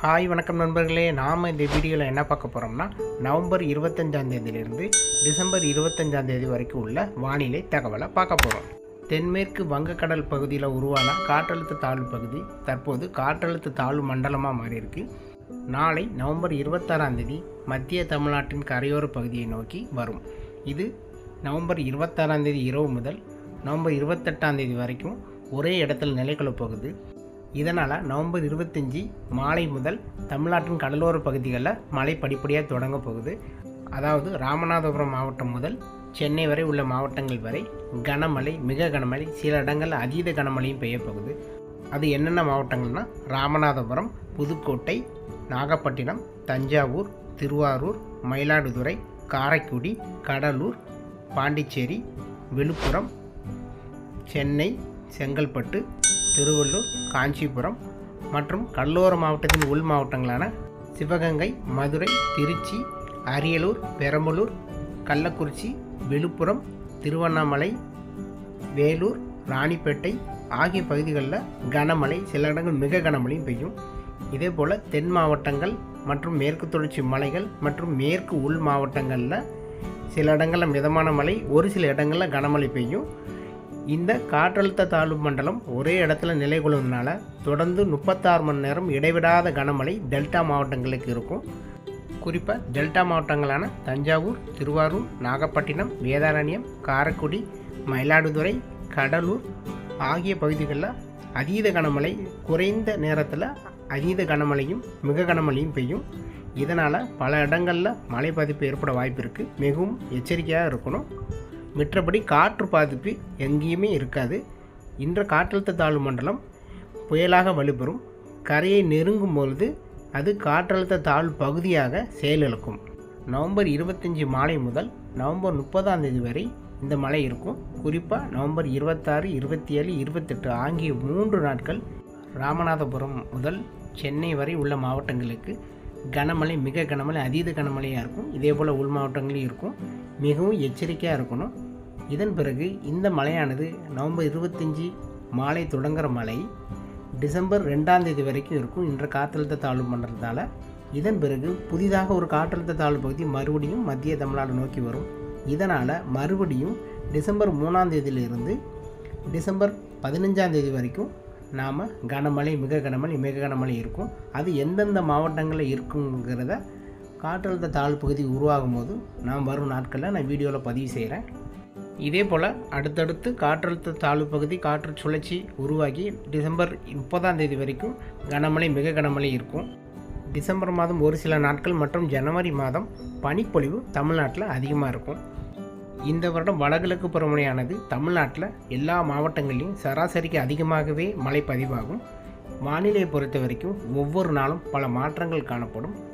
Hi வணக்கம் நண்பர்களே. நாம் இந்த வீடியோவில் என்ன பார்க்க போகிறோம்னா நவம்பர் இருபத்தஞ்சாந்தேதியிலிருந்து டிசம்பர் இருபத்தஞ்சாந்தேதி வரைக்கும் உள்ள வானிலை தகவலை பார்க்க போகிறோம் தென்மேற்கு வங்கக்கடல் பகுதியில் உருவான காற்றழுத்த தாழ்வு பகுதி தற்போது காற்றழுத்த தாழ்வு மண்டலமாக மாறியிருக்கு நாளை நவம்பர் இருபத்தாறாந்தேதி மத்திய தமிழ்நாட்டின் கரையோர பகுதியை நோக்கி வரும். இது நவம்பர் இருபத்தாறாந்தேதி இரவு முதல் நவம்பர் இருபத்தெட்டாம் தேதி வரைக்கும் ஒரே இடத்தில் நிலை கொள்ளப் போகுது. இதனால் நவம்பர் இருபத்தஞ்சி மாலை முதல் தமிழ்நாட்டின் கடலோர பகுதிகளில் மழை படிப்படியாக தொடங்க போகுது. அதாவது ராமநாதபுரம் மாவட்டம் முதல் சென்னை வரை உள்ள மாவட்டங்கள் வரை கனமழை மிக கனமழை சில இடங்களில் அதீத கனமழையும் பெய்ய போகுது. அது என்னென்ன மாவட்டங்கள்னா ராமநாதபுரம் புதுக்கோட்டை நாகப்பட்டினம் தஞ்சாவூர் திருவாரூர் மயிலாடுதுறை காரைக்குடி கடலூர் பாண்டிச்சேரி விழுப்புரம் சென்னை செங்கல்பட்டு திருவள்ளூர் காஞ்சிபுரம் மற்றும் கடலோர மாவட்டத்தின் உள் மாவட்டங்களான சிவகங்கை மதுரை திருச்சி அரியலூர் பெரம்பலூர் கள்ளக்குறிச்சி விழுப்புரம் திருவண்ணாமலை வேலூர் ராணிப்பேட்டை ஆகிய பகுதிகளில் கனமழை சில இடங்கள் மிக கனமழையும் பெய்யும். இதே போல் தென் மாவட்டங்கள் மற்றும் மேற்கு தொடர்ச்சி மலைகள் மற்றும் மேற்கு உள் மாவட்டங்களில் சில இடங்களில் மிதமான மழை ஒரு சில இடங்களில் கனமழை பெய்யும். இந்த காற்றழுத்த தாழ்வு மண்டலம் ஒரே இடத்துல நிலை கொள்வதனால தொடர்ந்து முப்பத்தாறு மணி நேரம் இடைவிடாத கனமழை டெல்டா மாவட்டங்களுக்கு இருக்கும். குறிப்பாக டெல்டா மாவட்டங்களான தஞ்சாவூர் திருவாரூர் நாகப்பட்டினம் வேதாரண்யம் காரைக்குடி மயிலாடுதுறை கடலூர் ஆகிய பகுதிகளில் அதீத கனமழை குறைந்த நேரத்தில் அதீத கனமழையும் மிக கனமழையும் பெய்யும். இதனால் பல இடங்களில் மழை பாதிப்பு ஏற்பட வாய்ப்பு இருக்குது மிகவும் எச்சரிக்கையாக இருக்கணும். மற்றபடி காற்று பாதிப்பு எங்கேயுமே இருக்காது. இன்ற காற்றழுத்த தாழ்வு மண்டலம் புயலாக வலுப்பெறும். கரையை நெருங்கும் பொழுது அது காற்றழுத்த தாழ்வு பகுதியாக செயலிழக்கும். நவம்பர் இருபத்தஞ்சி மாலை முதல் நவம்பர் முப்பதாம் தேதி வரை இந்த மழை இருக்கும். குறிப்பாக நவம்பர் இருபத்தாறு இருபத்தி ஏழு இருபத்தெட்டு ஆகிய மூன்று நாட்கள் ராமநாதபுரம் முதல் சென்னை வரை உள்ள மாவட்டங்களுக்கு கனமழை மிக கனமழை அதீத கனமழையாக இருக்கும். இதே போல் உள் மாவட்டங்களையும் இருக்கும். மிகவும் எச்சரிக்கையாக இருக்கணும். இதன் பிறகு இந்த மழையானது நவம்பர் இருபத்தஞ்சி மாலை தொடங்குகிற மழை டிசம்பர் ரெண்டாம் தேதி வரைக்கும் இருக்கும். இன்று காற்றழுத்த தாழ்வு மண்டலத்தால் இதன் பிறகு புதிதாக ஒரு காற்றழுத்த தாழ்வு பகுதி மறுபடியும் மத்திய தமிழ்நாடு நோக்கி வரும். இதனால் மறுபடியும் டிசம்பர் மூணாம் தேதியிலிருந்து டிசம்பர் பதினஞ்சாம் தேதி வரைக்கும் நாம் கனமழை மிக கனமழை மிக கனமழை இருக்கும். அது எந்தெந்த மாவட்டங்களில் இருக்குங்கிறத காற்றழுத்த தாழ்வு பகுதி உருவாகும் போது நான் வரும் நாட்களில் நான் வீடியோவில் பதிவு செய்கிறேன் இதே போல் அடுத்தடுத்து காற்றழுத்த தாழ்வு பகுதி காற்று சுழற்சி உருவாகி டிசம்பர் முப்பதாம் தேதி வரைக்கும் கனமழை மிக கனமழை இருக்கும். டிசம்பர் மாதம் ஒரு சில நாட்கள் மற்றும் ஜனவரி மாதம் பனிப்பொழிவு தமிழ்நாட்டில் அதிகமாக இருக்கும். இந்த வருடம் வடகிழக்கு பருவமழையானது தமிழ்நாட்டில் எல்லா மாவட்டங்களிலும் சராசரிக்கு அதிகமாகவே மழை பதிவாகும். வானிலையை பொறுத்த வரைக்கும் ஒவ்வொரு நாளும் பல மாற்றங்கள் காணப்படும்.